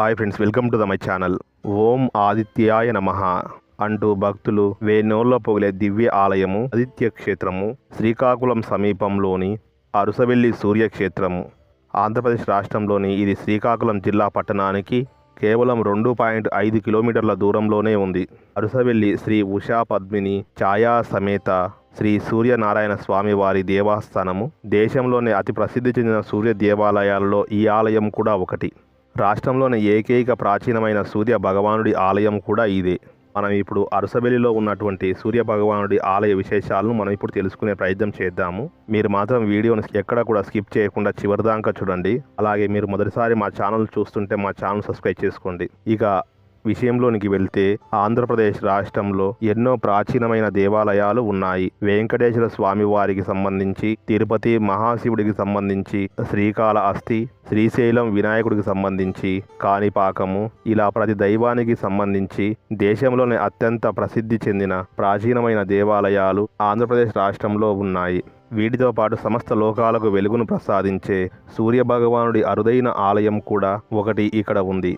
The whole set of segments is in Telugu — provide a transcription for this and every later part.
Hi friends welcome to the my channel. ఓం ఆదిత్యాయ నమ అంటూ భక్తులు వేనోళ్ళ పొగిలే దివ్య ఆలయము ఆదిత్య క్షేత్రము శ్రీకాకుళం సమీపంలోని అరుసవెల్లి సూర్యక్షేత్రము. ఆంధ్రప్రదేశ్ రాష్ట్రంలోని ఇది శ్రీకాకుళం జిల్లా పట్టణానికి కేవలం రెండు పాయింట్ ఐదు కిలోమీటర్ల దూరంలోనే ఉంది. అరుసవెల్లి శ్రీ ఉషా పద్మిని ఛాయా సమేత శ్రీ సూర్యనారాయణ స్వామి వారి దేవస్థానము. దేశంలోనే అతి ప్రసిద్ధి చెందిన సూర్య దేవాలయాలలో ఈ ఆలయం కూడా ఒకటి. రాష్ట్రంలోని ఏకైక ప్రాచీనమైన సూర్య భగవానుడి ఆలయం కూడా ఇదే. మనం ఇప్పుడు అరసబెల్లిలో ఉన్నటువంటి సూర్య భగవానుడి ఆలయ విశేషాలను మనం ఇప్పుడు తెలుసుకునే ప్రయత్నం చేద్దాము. మీరు మాత్రం వీడియోని ఎక్కడ కూడా స్కిప్ చేయకుండా చివరిదాకా చూడండి. అలాగే మీరు మొదటిసారి మా ఛానల్ చూస్తుంటే మా ఛానల్ సబ్స్క్రైబ్ చేసుకోండి. ఇక విషయంలోనికి వెళ్తే ఆంధ్రప్రదేశ్ రాష్ట్రంలో ఎన్నో ప్రాచీనమైన దేవాలయాలు ఉన్నాయి. వెంకటేశ్వర స్వామి వారికి సంబంధించి తిరుపతి మహాశివుడికి సంబంధించి శ్రీకాళహస్తి శ్రీశైలం వినాయకుడికి సంబంధించి కాణిపాకము ఇలా ప్రతి దైవానికి సంబంధించి దేశంలోని అత్యంత ప్రసిద్ధి చెందిన ప్రాచీనమైన దేవాలయాలు ఆంధ్రప్రదేశ్ రాష్ట్రంలో ఉన్నాయి. వీటితో పాటు సమస్త లోకాలకు వెలుగును ప్రసాదించే సూర్య భగవానుడి అరుదైన ఆలయం కూడా ఒకటి ఇక్కడ ఉంది.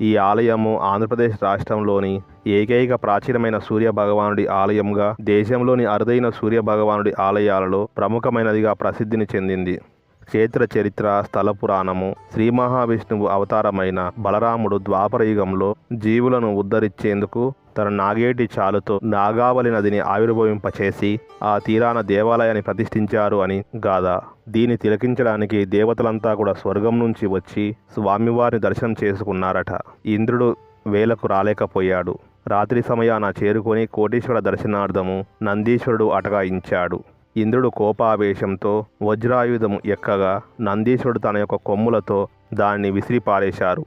ఈ ఆలయము ఆంధ్రప్రదేశ్ రాష్ట్రంలోని ఏకైక ప్రాచీనమైన సూర్య భగవానుడి ఆలయంగా దేశంలోని అరుదైన సూర్య భగవానుడి ఆలయాలలో ప్రముఖమైనదిగా ప్రసిద్ధిని చెందింది. క్షేత్ర చరిత్ర స్థల పురాణము శ్రీ మహావిష్ణువు అవతారమైన బలరాముడు ద్వాపరయుగంలో జీవులను ఉద్ధరించేందుకు తన నాగేటి చాలుతో నాగావళి నదిని ఆవిర్భవింపచేసి ఆ తీరాన దేవాలయాన్ని ప్రతిష్ఠించారు అని గాథ. దీన్ని తిలకించడానికి దేవతలంతా కూడా స్వర్గం నుంచి వచ్చి స్వామివారిని దర్శనం చేసుకున్నారట. ఇంద్రుడు వేలకు రాలేకపోయాడు. రాత్రి సమయాన చేరుకొని కోటీశ్వర దర్శనార్థము నందీశ్వరుడు అటగాయించాడు ఇంద్రుడు కోపావేశంతో వజ్రాయుధము ఎక్కగా నందీశ్వరుడు తన యొక్క కొమ్ములతో దాన్ని విసిరిపారేశారు.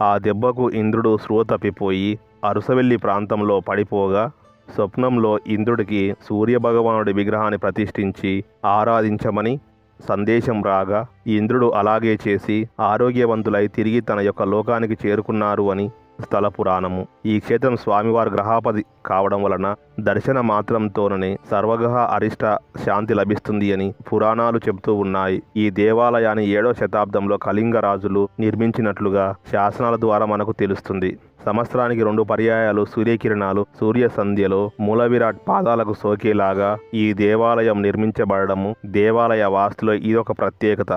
ఆ దెబ్బకు ఇంద్రుడు స్పృహ తప్పిపోయి అరుసవెల్లి ప్రాంతంలో పడిపోగా స్వప్నంలో ఇంద్రుడికి సూర్యభగవానుడి విగ్రహాన్ని ప్రతిష్ఠించి ఆరాధించమని సందేశం రాగా ఇంద్రుడు అలాగే చేసి ఆరోగ్యవంతులై తిరిగి తన యొక్క లోకానికి చేరుకున్నారు అని స్థల పురాణము. ఈ క్షేత్రం స్వామివారి గ్రహాపతి కావడం వలన దర్శన మాత్రంతోననే సర్వగ్రహ అరిష్ట శాంతి లభిస్తుంది అని పురాణాలు చెబుతూ ఉన్నాయి. ఈ దేవాలయాన్ని ఏడో శతాబ్దంలో కళింగ రాజులు నిర్మించినట్లుగా శాసనాల ద్వారా మనకు తెలుస్తుంది. సంవత్సరానికి రెండు పర్యాయాలు సూర్యకిరణాలు సూర్య సంధ్యలో మూల విరాట్ పాదాలకు సోకేలాగా ఈ దేవాలయం నిర్మించబడము దేవాలయ వాస్తులో ఇదొక ప్రత్యేకత.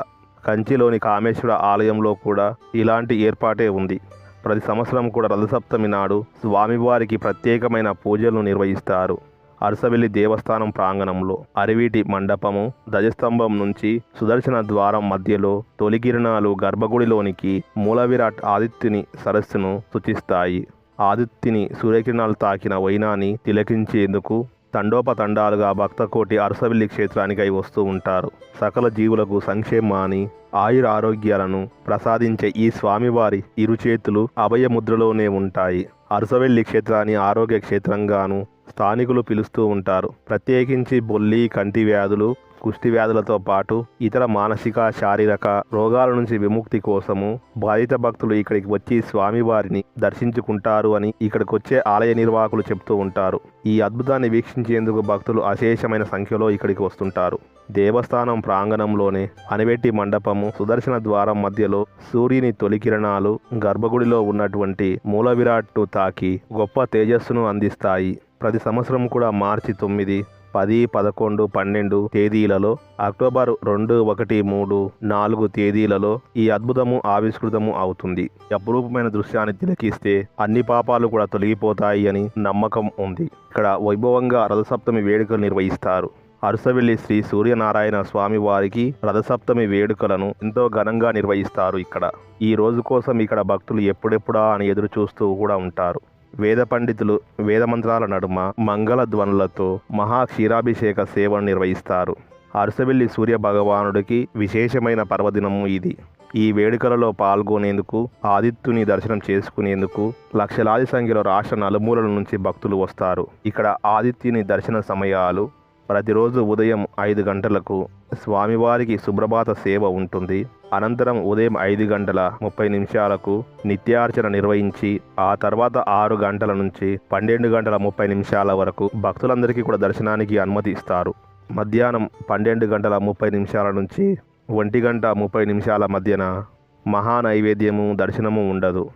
కంచిలోని కామేశ్వర ఆలయంలో కూడా ఇలాంటి ఏర్పాటే ఉంది. ప్రతి సంవత్సరం కూడా రథసప్తమి నాడు స్వామివారికి ప్రత్యేకమైన పూజలు నిర్వహిస్తారు. అరసవెల్లి దేవస్థానం ప్రాంగణంలో అరివీటి మండపము ధ్వజస్తంభం నుంచి సుదర్శన ద్వారం మధ్యలో తొలి కిరణాలు గర్భగుడిలోనికి మూలవిరాట్ ఆదిత్యుని సరస్సును సూచిస్తాయి. ఆదిత్యుని సూర్యకిరణాలు తాకిన వైనాన్ని తిలకించేందుకు తండోపతండాలుగా భక్తకోటి అరసవెల్లి క్షేత్రానికి అయి వస్తూ ఉంటారు. సకల జీవులకు సంక్షేమాన్ని ఆయుర ఆరోగ్యాలను ప్రసాదించే ఈ స్వామివారి ఇరు చేతులు అభయముద్రలోనే ఉంటాయి. అరసవెల్లి క్షేత్రాన్ని ఆరోగ్య క్షేత్రంగాను స్థానికులు పిలుస్తూ ఉంటారు. ప్రత్యేకించి బొల్లి కంటి వ్యాధులు కుష్టి వ్యాధులతో పాటు ఇతర మానసిక శారీరక రోగాల నుంచి విముక్తి కోసము బాధిత భక్తులు ఇక్కడికి వచ్చి స్వామివారిని దర్శించుకుంటారు అని ఇక్కడికి వచ్చే ఆలయ నిర్వాహకులు చెప్తూ ఉంటారు. ఈ అద్భుతాన్ని వీక్షించేందుకు భక్తులు అశేషమైన సంఖ్యలో ఇక్కడికి వస్తుంటారు. దేవస్థానం ప్రాంగణంలోనే అనివెట్టి మండపము సుదర్శన ద్వారం మధ్యలో సూర్యుని తొలి కిరణాలు గర్భగుడిలో ఉన్నటువంటి మూల విరాట్ను తాకి గొప్ప తేజస్సును అందిస్తాయి. ప్రతి సంవత్సరం కూడా మార్చి తొమ్మిది పది పదకొండు పన్నెండు తేదీలలో అక్టోబర్ రెండు ఒకటి మూడు నాలుగు తేదీలలో ఈ అద్భుతము ఆవిష్కృతము అవుతుంది. అపురూపమైన దృశ్యాన్ని తిలకిస్తే అన్ని పాపాలు కూడా తొలగిపోతాయి అని నమ్మకం ఉంది. ఇక్కడ వైభవంగా రథసప్తమి వేడుకలు నిర్వహిస్తారు. అరుసవెల్లి శ్రీ సూర్యనారాయణ స్వామి వారికి రథసప్తమి వేడుకలను ఎంతో ఘనంగా నిర్వహిస్తారు ఇక్కడ. ఈ రోజు కోసం ఇక్కడ భక్తులు ఎప్పుడెప్పుడా అని ఎదురు చూస్తూ కూడా ఉంటారు. వేద పండితులు వేదమంత్రాల నడుమ మంగళ ధ్వనులతో మహా క్షీరాభిషేక సేవను నిర్వహిస్తారు. అరసవెల్లి సూర్య భగవానుడికి విశేషమైన పర్వదినము ఇది. ఈ వేడుకలలో పాల్గొనేందుకు ఆదిత్యుని దర్శనం చేసుకునేందుకు లక్షలాది సంఖ్యలో రాష్ట్ర నలుమూలల నుంచి భక్తులు వస్తారు. ఇక్కడ ఆదిత్యుని దర్శన సమయాలు ప్రతిరోజు ఉదయం ఐదు గంటలకు స్వామివారికి సుప్రభాత సేవ ఉంటుంది. అనంతరం ఉదయం ఐదు గంటల ముప్పై నిమిషాలకు నిత్యార్చన నిర్వహించి ఆ తర్వాత ఆరు గంటల నుంచి పన్నెండు గంటల ముప్పై నిమిషాల వరకు భక్తులందరికీ కూడా దర్శనానికి అనుమతి ఇస్తారు. మధ్యాహ్నం పన్నెండు గంటల ముప్పై నిమిషాల నుంచి ఒంటి గంట ముప్పై నిమిషాల మధ్యన మహా నైవేద్యము దర్శనము ఉండదు.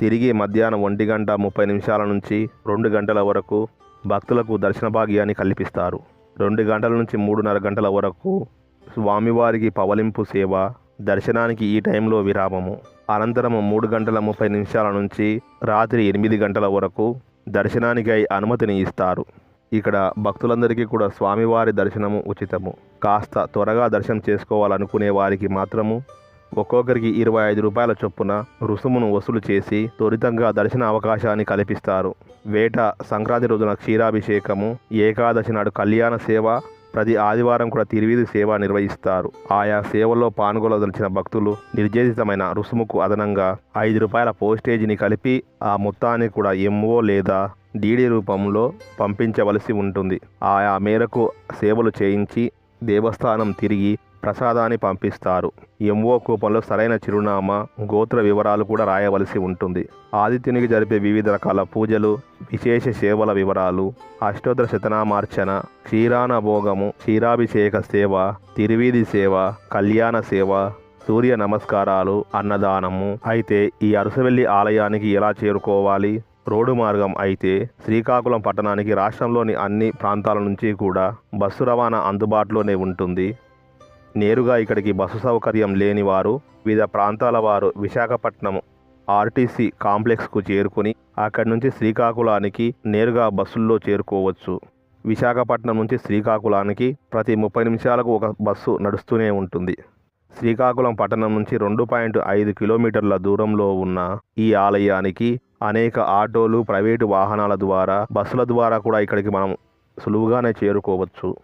తిరిగి మధ్యాహ్నం ఒంటి గంట ముప్పై నిమిషాల నుంచి రెండు గంటల వరకు భక్తులకు దర్శన భాగ్యాన్ని కల్పిస్తారు. రెండు గంటల నుంచి మూడున్నర గంటల వరకు స్వామివారికి పవలింపు సేవ దర్శనానికి ఈ టైంలో విరామము. అనంతరం మూడు గంటల ముప్పై నిమిషాల నుంచి రాత్రి ఎనిమిది గంటల వరకు దర్శనానికై అనుమతిని ఇస్తారు. ఇక్కడ భక్తులందరికీ కూడా స్వామివారి దర్శనము ఉచితము. కాస్త త్వరగా దర్శనం చేసుకోవాలనుకునే వారికి మాత్రము ఒక్కొక్కరికి ఇరవై ఐదు రూపాయల చొప్పున రుసుమును వసూలు చేసి త్వరితంగా దర్శన అవకాశాన్ని కల్పిస్తారు. వేట సంక్రాంతి రోజున క్షీరాభిషేకము ఏకాదశి నాడు కళ్యాణ సేవ ప్రతి ఆదివారం కూడా తిరువీధి సేవ నిర్వహిస్తారు. ఆయా సేవల్లో పాల్గొనదలిచిన భక్తులు నిర్దేశితమైన రుసుముకు అదనంగా ఐదు రూపాయల పోస్టేజీని కలిపి ఆ మొత్తాన్ని కూడా ఎంఓ లేదా డీడీ రూపంలో పంపించవలసి ఉంటుంది. ఆయా మేరకు సేవలు చేయించి దేవస్థానం తిరిగి ప్రసాదాన్ని పంపిస్తారు. ఎంఓ కూపంలో సరైన చిరునామా గోత్ర వివరాలు కూడా రాయవలసి ఉంటుంది. ఆదిత్యునికి జరిపే వివిధ రకాల పూజలు విశేష సేవల వివరాలు అష్టోత్తర శతనామార్చన క్షీరాన భోగము క్షీరాభిషేక సేవ తిరువీధి సేవ కళ్యాణ సేవ సూర్య నమస్కారాలు అన్నదానము. అయితే ఈ అరుసవెల్లి ఆలయానికి ఎలా చేరుకోవాలి? రోడ్డు మార్గం అయితే శ్రీకాకుళం పట్టణానికి రాష్ట్రంలోని అన్ని ప్రాంతాల నుంచి కూడా బస్సు రవాణా అందుబాటులోనే ఉంటుంది. నేరుగా ఇక్కడికి బస్సు సౌకర్యం లేని వారు వివిధ ప్రాంతాల వారు విశాఖపట్నం ఆర్టీసీ కాంప్లెక్స్కు చేరుకుని అక్కడి నుంచి శ్రీకాకుళానికి నేరుగా బస్సుల్లో చేరుకోవచ్చు. విశాఖపట్నం నుంచి శ్రీకాకుళానికి ప్రతి ముప్పై నిమిషాలకు ఒక బస్సు నడుస్తూనే ఉంటుంది. శ్రీకాకుళం పట్టణం నుంచి రెండు పాయింట్ ఐదు కిలోమీటర్ల దూరంలో ఉన్న ఈ ఆలయానికి అనేక ఆటోలు ప్రైవేటు వాహనాల ద్వారా బస్సుల ద్వారా కూడా ఇక్కడికి మనం సులువుగానే చేరుకోవచ్చు.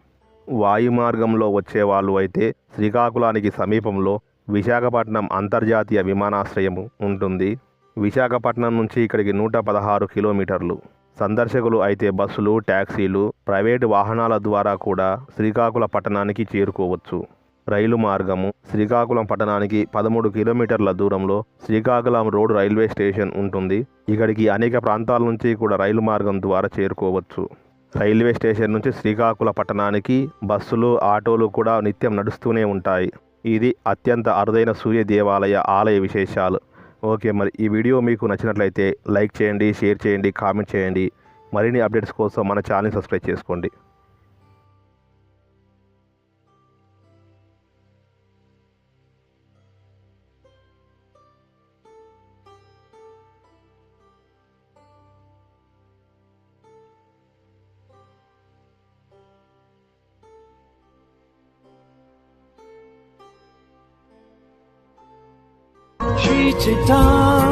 వాయు మార్గంలో వచ్చే వాళ్ళు అయితే శ్రీకాకుళానికి సమీపంలో విశాఖపట్నం అంతర్జాతీయ విమానాశ్రయం ఉంటుంది. విశాఖపట్నం నుంచి ఇక్కడికి నూట పదహారు కిలోమీటర్లు. సందర్శకులు అయితే బస్సులు ట్యాక్సీలు ప్రైవేటు వాహనాల ద్వారా కూడా శ్రీకాకుళ పట్టణానికి చేరుకోవచ్చు. రైలు మార్గము శ్రీకాకుళం పట్టణానికి పదమూడు కిలోమీటర్ల దూరంలో శ్రీకాకుళం రోడ్ రైల్వే స్టేషన్ ఉంటుంది. ఇక్కడికి అనేక ప్రాంతాల నుంచి కూడా రైలు మార్గం ద్వారా చేరుకోవచ్చు. రైల్వే స్టేషన్ నుంచి శ్రీకాకుళ పట్టణానికి బస్సులు ఆటోలు కూడా నిత్యం నడుస్తూనే ఉంటాయి. ఇది అత్యంత అరుదైన సూర్య దేవాలయ ఆలయ విశేషాలు. ఓకే మరి ఈ వీడియో మీకు నచ్చినట్లయితే లైక్ చేయండి షేర్ చేయండి కామెంట్ చేయండి. మరిన్ని అప్డేట్స్ కోసం మన ఛానల్ సబ్స్క్రైబ్ చేసుకోండి. 一直到。